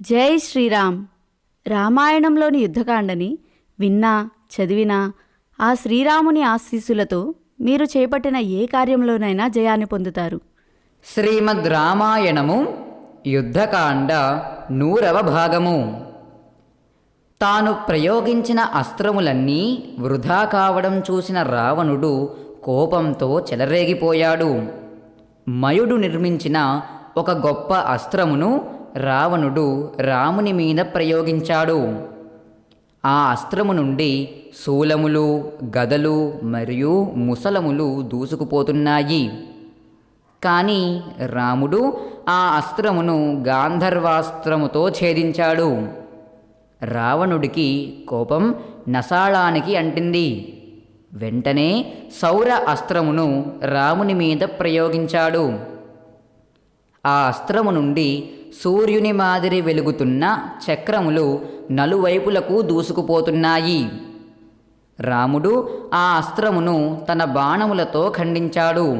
జై శ్రీరామ్. రామాయణంలోని యుద్ధకాండని విన్నా చదివినా ఆ శ్రీరాముని ఆశీస్సులతో మీరు చేపట్టిన ఏ కార్యంలోనైనా జయాన్ని పొందుతారు. శ్రీమద్ రామాయణము యుద్ధకాండ నూరవ భాగము. తాను ప్రయోగించిన అస్త్రములన్నీ వృధా కావడం చూసిన రావణుడు కోపంతో చెలరేగిపోయాడు. మయుడు నిర్మించిన ఒక గొప్ప అస్త్రమును రావణుడు రాముని మీద ప్రయోగించాడు. ఆ అస్త్రము నుండి శూలములు గదలు మరియు ముసలములు దూసుకుపోతున్నాయి. కానీ రాముడు ఆ అస్త్రమును గాంధర్వాస్త్రముతో ఛేదించాడు. రావణుడికి కోపం నసాళానికి అంటింది. వెంటనే సౌర అస్త్రమును రాముని మీద ప్రయోగించాడు. ఆ అస్త్రము నుండి సూర్యుని మాదిరి వెలుగుతున్న చక్రములు నలువైపులకు దూసుకుపోతున్నాయి. రాముడు ఆ అస్త్రమును తన బాణములతో ఖండించాడు.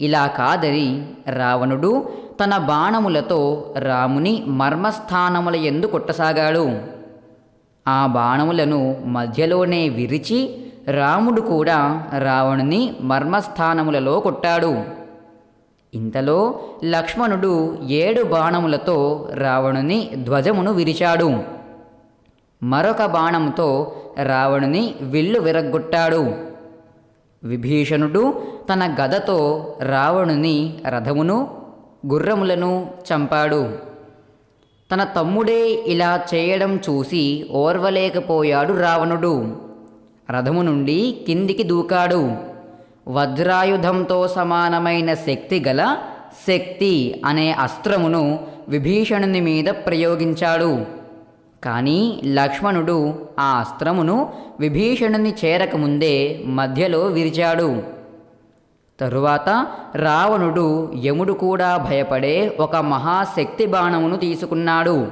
ఇలా కాదని రావణుడు తన బాణములతో రాముని మర్మస్థానముల ఎందు కొట్టసాగాడు. ఆ బాణములను మధ్యలోనే విరిచి రాముడు కూడా రావణుని మర్మస్థానములలో కొట్టాడు. ఇంతలో లక్ష్మణుడు ఏడు బాణములతో రావణుని ధ్వజమును విరిచాడు. మరొక బాణంతో రావణుని విల్లు విరగ్గొట్టాడు. విభీషణుడు తన గదతో రావణుని రథమును గుర్రములను చంపాడు. తన తమ్ముడే ఇలా చేయడం చూసి ఓర్వలేకపోయాడు రావణుడు. రథము నుండి కిందికి దూకాడు. వజ్రాయుధంతో సమానమైన శక్తి గల శక్తి అనే అస్త్రమును విభీషణుని మీద ప్రయోగించాడు. కానీ లక్ష్మణుడు ఆ అస్త్రమును విభీషణుని చేరకముందే మధ్యలో విరిచాడు. తరువాత రావణుడు యముడు కూడా భయపడే ఒక మహాశక్తి బాణమును తీసుకున్నాడు.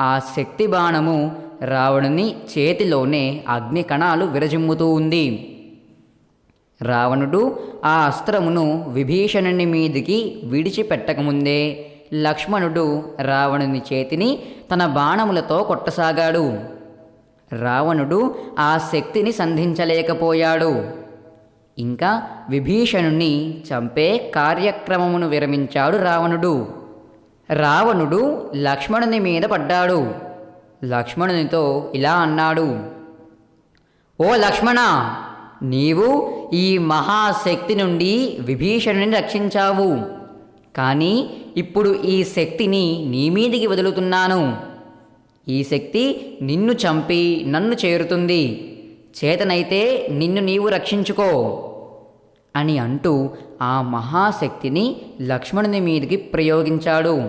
ఆ శక్తి బాణము రావణుని చేతిలోనే అగ్ని కణాలు విరజిమ్ముతూ ఉంది. రావణుడు ఆ అస్త్రమును విభీషణుని మీదికి విడిచిపెట్టకముందే లక్ష్మణుడు రావణుని చేతిని తన బాణములతో కొట్టసాగాడు. రావణుడు ఆ శక్తిని సంధించలేకపోయాడు. ఇంకా విభీషణుని చంపే కార్యక్రమమును విరమించాడు రావణుడు. రావణుడు లక్ష్మణుని మీద పడ్డాడు. లక్ష్మణునితో ఇలా అన్నాడు ఓ లక్ష్మణ నీవు ఈ మహాశక్తి నుండి విభీషణుని రక్షించావు. కానీ ఇప్పుడు ఈ శక్తిని నీ మీదికి వదులుతున్నాను. ఈ శక్తి నిన్ను చంపి నన్ను చేరుతుంది. చేతనైతే నిన్ను నీవు రక్షించుకో అని అంటూ ఆ మహాశక్తిని లక్ష్మణుని మీదికి ప్రయోగించాడు.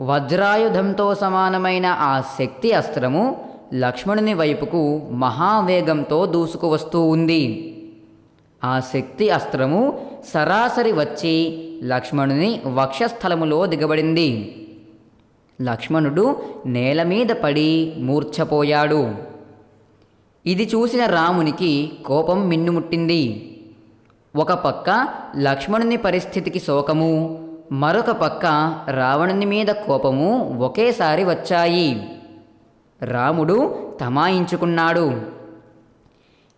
వజ్రాయుధంతో సమానమైన ఆ శక్తి అస్త్రము లక్ష్మణుని వైపుకు మహావేగంతో దూసుకువస్తూ ఉంది. ఆ శక్తి అస్త్రము సరాసరి వచ్చి లక్ష్మణుని వక్షస్థలములో దిగబడింది. లక్ష్మణుడు నేల మీద పడి మూర్ఛపోయాడు. ఇది చూసిన రామునికి కోపం మిన్నుముట్టింది. ఒక పక్క లక్ష్మణుని పరిస్థితికి శోకము మరొక పక్క రావణుని మీద కోపము ఒకేసారి వచ్చాయి. రాముడు తమాయించుకున్నాడు.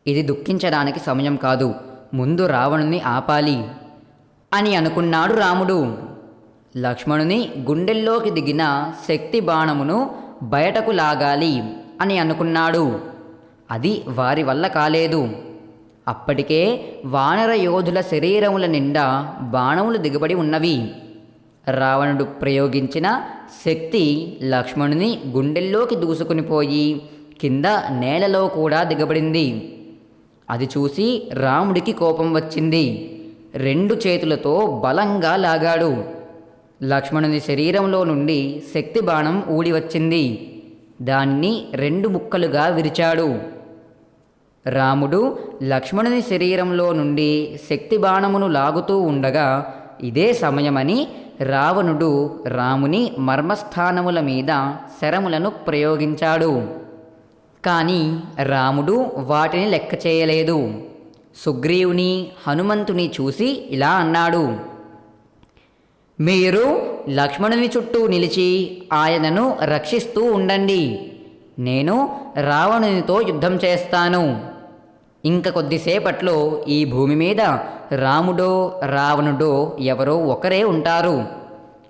ఇది దుఃఖించడానికి సమయం కాదు. ముందు రావణుని ఆపాలి అని అనుకున్నాడు రాముడు. లక్ష్మణుని గుండెల్లోకి దిగిన శక్తి బాణమును బయటకు లాగాలి అని అనుకున్నాడు. అది వారి వల్ల కాలేదు. అప్పటికే వానర యోధుల శరీరముల నిండా బాణములు దిగబడి ఉన్నవి. రావణుడు ప్రయోగించిన శక్తి లక్ష్మణుని గుండెల్లోకి దూసుకుని పోయి కింద నేలలో కూడా దిగబడింది. అది చూసి రాముడికి కోపం వచ్చింది. రెండు చేతులతో బలంగా లాగాడు. లక్ష్మణుని శరీరంలో నుండి శక్తి బాణం ఊడి వచ్చింది. దాన్ని రెండు ముక్కలుగా విరిచాడు. రాముడు లక్ష్మణుని శరీరంలో నుండి శక్తి బాణమును లాగుతూ ఉండగా ఇదే సమయమని రావణుడు రాముని మర్మస్థానముల మీద శరములను ప్రయోగించాడు. కానీ రాముడు వాటిని లెక్క చేయలేదు. సుగ్రీవుని హనుమంతుని చూసి ఇలా అన్నాడు. మీరు లక్ష్మణుని చుట్టూ నిలిచి ఆయనను రక్షిస్తూ ఉండండి. నేను రావణునితో యుద్ధం చేస్తాను. ఇంక కొద్దిసేపట్లో ఈ భూమి మీద రాముడో రావణుడో ఎవరో ఒకరే ఉంటారు.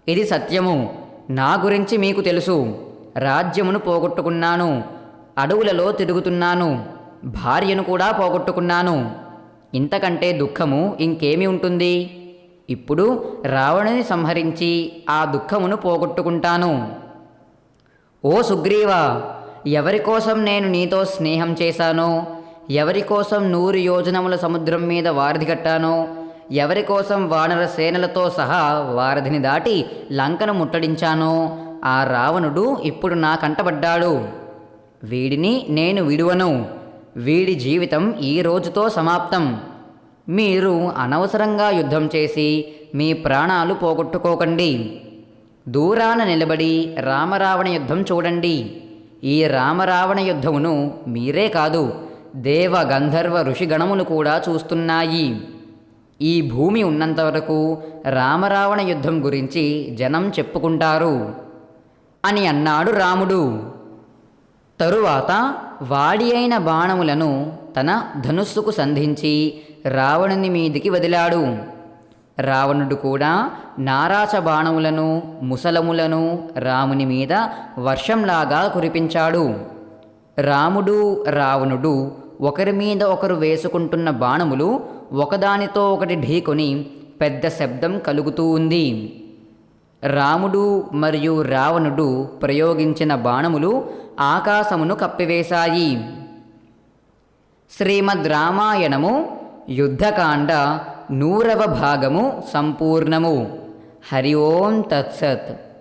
ఇది సత్యము. నా గురించి మీకు తెలుసు. రాజ్యమును పోగొట్టుకున్నాను. అడవులలో తిరుగుతున్నాను. భార్యను కూడా పోగొట్టుకున్నాను. ఇంతకంటే దుఃఖము ఇంకేమి ఉంటుంది? ఇప్పుడు రావణుని సంహరించి ఆ దుఃఖమును పోగొట్టుకుంటాను. ఓ సుగ్రీవా ఎవరి కోసం నేను నీతో స్నేహం చేశానో? ఎవరి కోసం నూరు యోజనముల సముద్రం మీద వారధి కట్టానో? ఎవరి కోసం వానర సేనలతో సహా వారధిని దాటి లంకను ముట్టడించానో? ఆ రావణుడు ఇప్పుడు నా కంటబడ్డాడు వీడిని నేను విడువను. వీడి జీవితం ఈ రోజుతో సమాప్తం. మీరు అనవసరంగా యుద్ధం చేసి మీ ప్రాణాలు పోగొట్టుకోకండి. దూరాన నిలబడి రామరావణ యుద్ధం చూడండి. ఈ రామరావణ యుద్ధమును మీరే కాదు దేవ గంధర్వ ఋషిగణములు కూడా చూస్తున్నాయి. ఈ భూమి ఉన్నంత వరకు రామరావణ యుద్ధం గురించి జనం చెప్పుకుంటారు. అని అన్నాడు రాముడు. తరువాత వాడి అయిన బాణములను తన ధనుస్సుకు సంధించి రావణుని మీదికి వదిలాడు. రావణుడు కూడా నారాచ బాణములను ముసలములను రాముని మీద వర్షంలాగా కురిపించాడు. రాముడు రావణుడు ఒకరి మీద ఒకరు వేసుకుంటున్న బాణములు ఒకదానితో ఒకటి ఢీకొని పెద్ద శబ్దం కలుగుతూ ఉంది. రాముడు మరియు రావణుడు ప్రయోగించిన బాణములు ఆకాశమును కప్పివేశాయి. శ్రీమద్ రామాయణము యుద్ధకాండ నూరవ భాగము సంపూర్ణము. హరి ఓం తత్సత్.